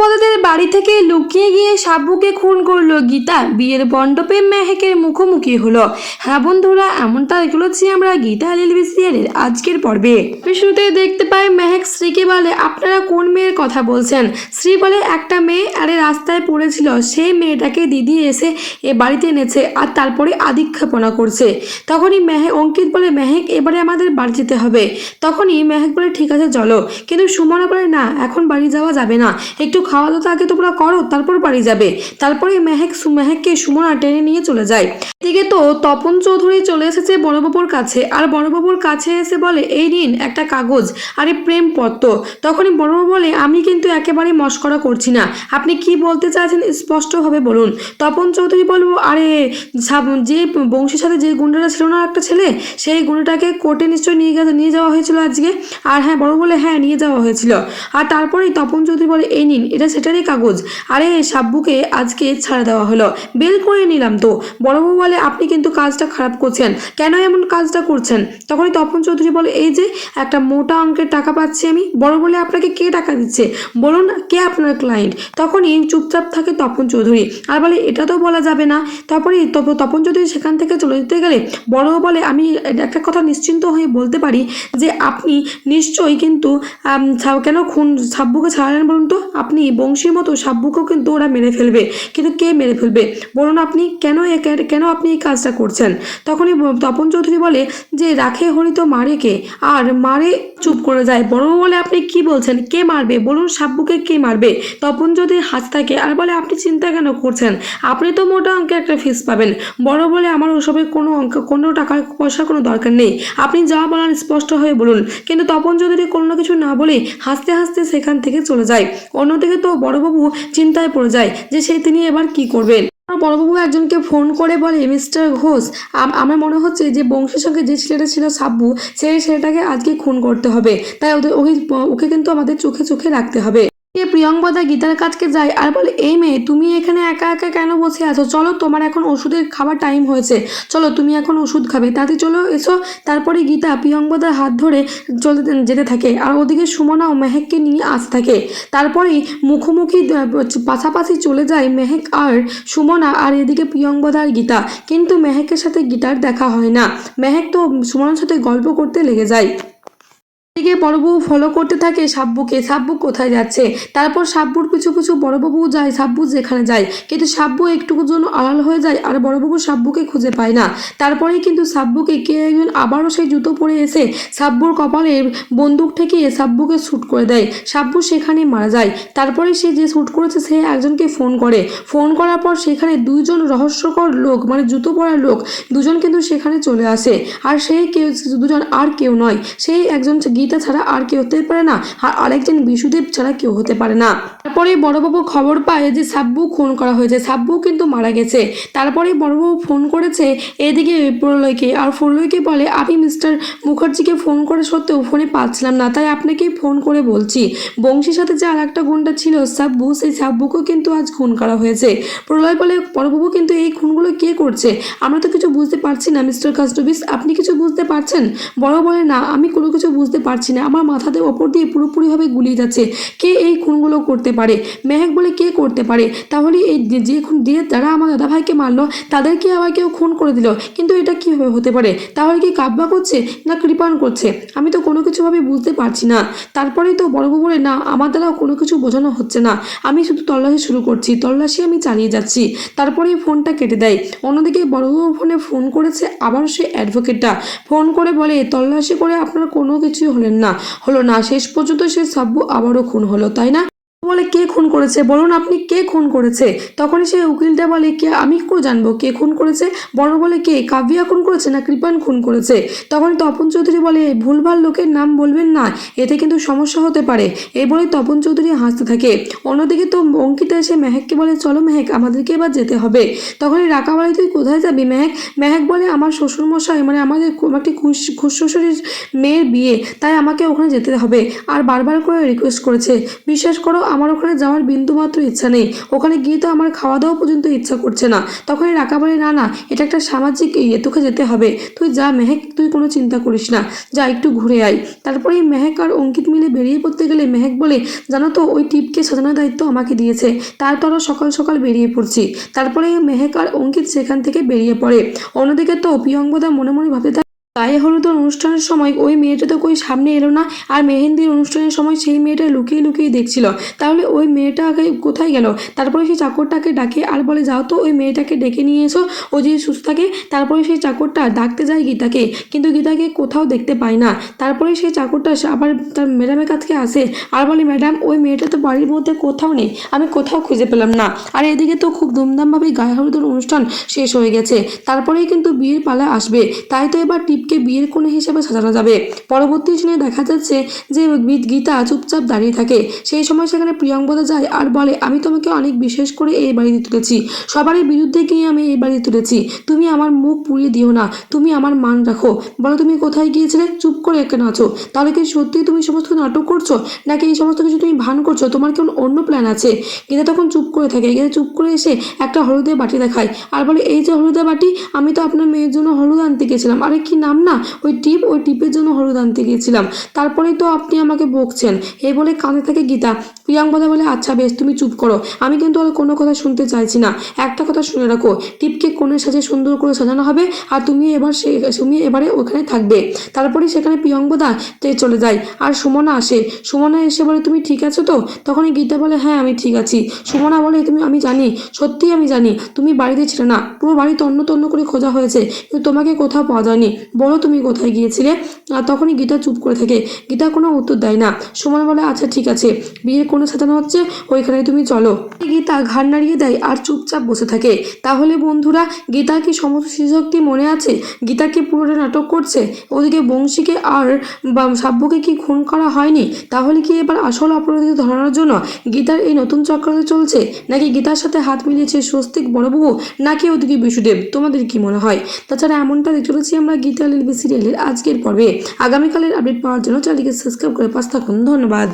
প্রিয়ঙ্বদাদের বাড়ি থেকে লুকিয়ে গিয়ে সাব্বুকে খুন করল গীতা। বিয়ের মণ্ডপে মেহেকের মুখোমুখি হলো। হ্যাঁ বন্ধুরা এমনটা দেখছি আমরা গীতা লিলবি সিরিয়ালের আজকের পর্বে। শুরুতে দেখতে পাই মেহেক শ্রীকে বলে, আপনারা কোন মেয়ের কথা বলছেন? শ্রী বলে, একটা মেয়ে আরে রাস্তায় পড়েছিল। সেই মেয়েটাকে দিদি এসে এ বাড়িতে এনেছে আর তারপরে আদিক্ষেপণা করছে। তখনই মেহেক অঙ্কিত বলে, মেহেক, এবারে আমাদের বাড়ি যেতে হবে। তখনই মেহেক বলে, ঠিক আছে, চলো। কিন্তু সুমনা বলে, না, এখন বাড়ি যাওয়া যাবে না। একটু খাওয়া দাওয়া আগে তোমরা করো, তারপর বাড়ি যাবে। তারপরে মেহেক মেহেককে সুমনা টেনে নিয়ে চলে যায়। এদিকে তো তপন চৌধুরী চলে এসেছে বড়বাবুর কাছে। আর বড়বাবুর কাছে এসে বলে, এই নিন একটা কাগজ আরে প্রেম পত্র। তখনই বড়বাবু বলে, আমি কিন্তু একেবারে মস্করা করছি না। আপনি কি বলতে চাইছেন স্পষ্টভাবে বলুন। তপন চৌধুরী বলব আরে যে বংশীর সাথে যে গুন্ডাটা ছিল না একটা ছেলে, সেই গুন্ডাটাকে কোর্টে নিশ্চয়ই নিয়ে গেছে, নিয়ে যাওয়া হয়েছিল আজকে? আর হ্যাঁ বড় বলে হ্যাঁ নিয়ে যাওয়া হয়েছিল। আর তারপরেই তপন চৌধুরী বলে, এই নিন, এটা সেটারই কাগজ। আরে, সাব্বুকে আজকে ছাড়া দেওয়া হলো। বেল করে নিলাম তো। বড়বাবু বলে আপনি কিন্তু কাজটা খারাপ করছেন। কেন এমন কাজটা করছেন? তখনই তপন চৌধুরী বলে, এই যে, একটা মোটা অঙ্কের টাকা পাচ্ছি আমি। বড় বলে আপনাকে কে টাকা দিচ্ছে? বলুন, কে আপনার ক্লায়েন্ট তখনই চুপচাপ থাকে তপন চৌধুরী। আর বলে, এটা তো বলা যাবে না। তারপরে তপ- তপন চৌধুরী সেখান থেকে চলে যেতে গেলে বড় বলে, আমি একটা কথা নিশ্চিন্ত হয়ে বলতে পারি যে, আপনি নিশ্চয়ই কিন্তু কেন খুন, সাব্বুকে ছাড়ালেন বলুন তো? আপনি বংশীর মতো সাব্বুকেও কিন্তু ওরা মেরে ফেলবে। কিন্তু কে মেরে ফেলবে? বলুন আপনি, কেন- কেন আপনি এই কাজটা করছেন। তখনই তপন চৌধুরী বলে যে, রাখে হরি তো মারে কে আর মারে চুপ করে যায়। বড় বলে, আপনি কি বলছেন? কে মারবে? বলুন, সাব্বুকে কে মারবে? তপন যদি হাত থাকে। আর বলে, আপনি চিন্তা কেন করছেন? আপনি তো মোটা অঙ্কে একটা ফিস পাবেন। বড় বলে, আমার ওসবের কোনো অঙ্ক, কোনো টাকা, পয়সার কোনো দরকার নেই। আপনি যা বলার স্পষ্ট হয়ে বলুন। কিন্তু তপন চৌধুরী কোনো কিছু না বলে হাসতে হাসতে সেখান থেকে চলে যায়। অন্যদিকে তো বড়বাবু চিন্তায় পড়ে যায় যে, সে, তিনি এবার কি করবেন? আর বড়বাবু একজনকে ফোন করে বলে, মিস্টার ঘোষ আমার মনে হচ্ছে যে বংশের সঙ্গে যে ছেলেটা ছিল সাব্বু, সেই ছেলেটাকে আজকে খুন করতে হবে। তাই ওদের ওকে ওকে কিন্তু আমাদের চোখে চোখে রাখতে হবে। এ প্রিয়ঙ্বদা গীতার কাছকে যায় আর বলে, এই মেয়ে, তুমি এখানে একা একা কেন বসে আছো? চলো, তোমার এখন ওষুধের খাবার টাইম হয়েছে। চলো, তুমি এখন ওষুধ খাবে। তাতে চলো এসো। তারপরে গীতা প্রিয়ঙ্বদার হাত ধরে চলতে যেতে থাকে আর ওদিকে সুমনা ও মেহেককে নিয়ে আসতে থাকে। তারপরেই মুখোমুখি পাশাপাশি চলে যায় মেহেক আর সুমনা আর এদিকে প্রিয়ঙ্বদা আর গীতা। কিন্তু মেহেকের সাথে গীতার দেখা হয় না। মেহেক তো সুমনার সাথে গল্প করতে লেগে যায়। বড়বাবু ফলো করতে থাকে, সাব্বুকে, সাব্বু কোথায় যাচ্ছে? তারপর সাব্বুর পিছু পিছু বড়বাবু যায়, সাব্বু যেখানে যায়। কিন্তু সাব্বু একটুকুর জন্য আড়াল হয়ে যায় আর বড়বাবু সাব্বুকে খুঁজে পায় না। তারপরেই কিন্তু সাব্বুকে কে একজন আবারও সেই জুতো পরে এসে সাব্বুর কপালে বন্দুক ঠেকিয়ে সাব্বুকে শ্যুট করে দেয়। সাব্বু সেখানে মারা যায়। তারপরে সে যে শ্যুট করেছে সে একজনকে ফোন করে। ফোন করার পর সেখানে দুইজন রহস্যকর লোক মানে জুতো পরা লোক, দুজন কিন্তু সেখানে চলে আসে। আর সেই কেউ, দুজন আর কেউ নয়। সেই একজন গীতা ছাড়া আর কেউ হতে পারে না আর আরেকজন বিশুদেব ছাড়া কেউ হতে পারে না। তারপরে বড়বাবু খবর পায় যে সাব্বু খুন করা হয়েছে। সাব্বু কিন্তু মারা গেছে। তারপরে বড়বাবু ফোন করেছে এদিকে প্রলয়কে আর প্রলয়কে বলে, আমি মিস্টার মুখার্জিকে ফোন করে সত্ত্বেও ফোনে পাচ্ছিলাম না, তাই আপনাকেই ফোন করে বলছি। বংশীর সাথে যে আর একটা গুণটা ছিল, সাব্বু, সেই সাব্বুকেও কিন্তু আজ খুন করা হয়েছে। প্রলয় বলে, বড়বাবু, কিন্তু এই খুনগুলো কে করছে? আমরা তো কিছু বুঝতে পারছি না, মিস্টার কাস্টবিস। আপনি কিছু বুঝতে পারছেন? বড় বলে, না, আমি কোনো কিছু বুঝতে পারছি না। আমার মাথাতে ওপর দিয়ে পুরোপুরিভাবে গুলিয়ে যাচ্ছে। কে এই খুনগুলো করতে পারে? মেহেক বলে কে করতে পারে? তাহলে এই যে- খুন দিয়ে যারা আমার দাদাভাইকে মারলো, তাদেরকে আবার কেউ খুন করে দিল। কিন্তু এটা কীভাবে হতে পারে? তাহলে কি কাব্যা করছে না কৃপান করছে? আমি তো কোনো কিছুভাবে বুঝতে পারছি না। তারপরেই তো বড়বাবু বলে, না, আমার দ্বারাও কোনো কিছু বোঝানো হচ্ছে না। আমি শুধু তল্লাশি শুরু করছি, তল্লাশি আমি চালিয়ে যাচ্ছি। তারপরেই ফোনটা কেটে দেয়। অন্যদিকে বড়বাবু ফোনে ফোন করেছে আবার সে অ্যাডভোকেটটা। ফোন করে বলে, তল্লাশি করে আপনার কোনো কিছুই হলেন না। হলো না। শেষ পর্যন্ত সে সাব্বু আবারও খুন হলো তাই না? বলে কে খুন করেছে? বলুন আপনি কে খুন করেছে? তখনই সে উকিলটা বলে, কে? আমি করে জানব কে খুন করেছে? বড় বলে, কে? কাব্যিয়া খুন করেছে না কৃপান খুন করেছে? তখন তপন চৌধুরী বলে, ভুলভাল লোকের নাম বলবেন না, এতে কিন্তু সমস্যা হতে পারে। এই বলে তপন চৌধুরী হাসতে থাকে। অন্যদিকে তো অঙ্কিতা এসে মেহেককে বলে, চলো মেহেক, আমাদেরকে এবার যেতে হবে। তখনই রাকাবাড়ি তুই কোথায় যাবি মেহেক? মেহেক বলে, আমার শ্বশুরমশাই মানে আমাদের একটি খুশ, খুশশ্বশুরির মেয়ের বিয়ে, তাই আমাকে ওখানে যেতে হবে। আর বারবার করে রিকোয়েস্ট করেছে, বিশ্বাস করো আমার ওখানে যাওয়ার বিন্দু মাত্র ইচ্ছা নেই। ওখানে গিয়ে তো আমার খাওয়া দাওয়া পর্যন্ত ইচ্ছা করছে না। তখন রাকা বলে, না না, এটা একটা সামাজিক ইয়ে তোকে যেতে হবে। তুই যা, মেহেক, তুই কোনো চিন্তা করিস না। যা, একটু ঘুরে আয়। তারপরে মেহেক আর অঙ্কিত মিলে বেরিয়ে পড়তে গেলে মেহেক বলে, জানো তো, ওই টিপকে সাজানোর দায়িত্ব আমাকে দিয়েছে। তার তো সকাল সকাল বেরিয়ে পড়ছি। তারপরে মেহেক আর অঙ্কিত সেখান থেকে বেরিয়ে পড়ে। অন্যদিকে তো প্রিয়ঙ্গদা মনে মনে ভাবতে গায়ে হলুদের অনুষ্ঠানের সময় ওই মেয়েটা তো কই সামনে এলো না, আর মেহেন্দির অনুষ্ঠানের সময় সেই মেয়েটা লুকিয়ে লুকিয়ে দেখছিল। তাহলে ওই মেয়েটা আগে কোথায় গেল? তারপরে সেই চাকরটাকে ডাকে, আর বলে, যাও তো, ওই মেয়েটাকে ডেকে নিয়ে এসো। ও যদি সুস্থ থাকে, তারপরে সেই চাকরটা ডাকতে যায় গীতাকে। কিন্তু গীতাকে কোথাও দেখতে পায় না। তারপরে সেই চাকরটা আবার তার ম্যাডামের কাছে আসে, আর বলে, ম্যাডাম, ওই মেয়েটা তো বাড়ির মধ্যে কোথাও নেই। আমি কোথাও খুঁজে পেলাম না। আর এদিকে তো খুব ধুমধামভাবে গায়ে হলুদের অনুষ্ঠান শেষ হয়ে গেছে। তারপরেই কিন্তু বিয়ের পালা আসবে। তাই তো এবার টিপকে বিয়ের কোণে হিসেবে সাজানো যাবে। পরবর্তী শুনে দেখা যাচ্ছে যে গীতা চুপচাপ দাঁড়িয়ে থাকে। সেই সময় সেখানে প্রিয়ঙ্বদা যায় আর বলে, আমি তোমাকে অনেক বিশেষ করে এই বাড়িতে তুলেছি। সবারই বিরুদ্ধে গিয়ে আমি এই বাড়িতে তুলেছি। তুমি আমার মুখ পুড়িয়ে দিও না। তুমি আমার মান রাখো। বলো, তুমি কোথায় গিয়েছিলে? চুপ করে কেন আছো তাহলে কি সত্যি তুমি সমস্ত নাটক করছ? নাকি এই সমস্ত কিছু তুমি ভান করছ? তোমার কেমন অন্য প্ল্যান আছে? গীতা তখন চুপ করে থাকে। গীতা চুপ করে এসে একটা হলুদের বাটি দেখায়। আর বলে, এই যে হলুদের বাটি, আমি তো আপনার মেয়ের জন্য হলুদ আনতে গেছিলাম। আরে কি নাম না, ওই টিপ, ওই টিপের জন্য হলুদ আনতে গিয়েছিলাম। তারপরেই তো আপনি আমাকে বকছেন। এই বলে কাঁধে থাকে গীতা। প্রিয়াঙ্কদা বলে আচ্ছা বেশ, তুমি চুপ করো। আমি কিন্তু আর কোনো কথা শুনতে চাইছি না। একটা কথা শুনে রাখো, টিপকে কোণের সাজে সুন্দর করে সাজানো হবে আর তুমি এবার সে, তুমি এবারে ওখানে থাকবে। তারপরে সেখানে প্রিয়ঙ্কদা তে চলে যায়। আর সুমনা আসে। সুমনা এসে বলে, তুমি ঠিক আছো তো? তখনই গীতা বলে হ্যাঁ আমি ঠিক আছি। সুমনা বলে, তুমি, আমি জানি। সত্যি আমি জানি। তুমি বাড়িতে ছিলে না। পুরো বাড়ি তন্ন তন্ন করে খোঁজা হয়েছে। কিন্তু তোমাকে কোথাও পাওয়া যায়নি। বলো তুমি কোথায় গিয়েছিলে? আর তখনই গীতা চুপ করে থাকে। গীতা কোনো উত্তর দেয় না। সময় বলে আচ্ছা ঠিক আছে। বিয়ের কোনো সাজানো হচ্ছে? ওইখানে তুমি চলো। গীতা ঘাড় নাড়িয়ে দেয় আর চুপচাপ বসে থাকে। তাহলে বন্ধুরা, গীতা কি সমস্ত স্মৃতিশক্তি মনে আছে? গীতাকে পুরোটা নাটক করছে? ওদিকে বংশীকে আর সাব্যকে কি খুন করা হয়নি? তাহলে কি এবার আসল অপরাধীকে ধরানোর জন্য গীতার এই নতুন চক্রান্ত চলছে? নাকি গীতার সাথে হাত মিলিয়েছে স্বস্তিক বড়বাবু নাকি ওদিকে বিশুদেব? তোমাদের কি মনে হয়? তাছাড়া এমনটা চলেছি আমরা গীতা লিলবি সিরিয়ালের আজকের পর্বে। আগামীকালের আপডেট পাওয়ার জন্য চ্যানেলকে সাবস্ক্রাইব করে পাশ থাকুন। ধন্যবাদ।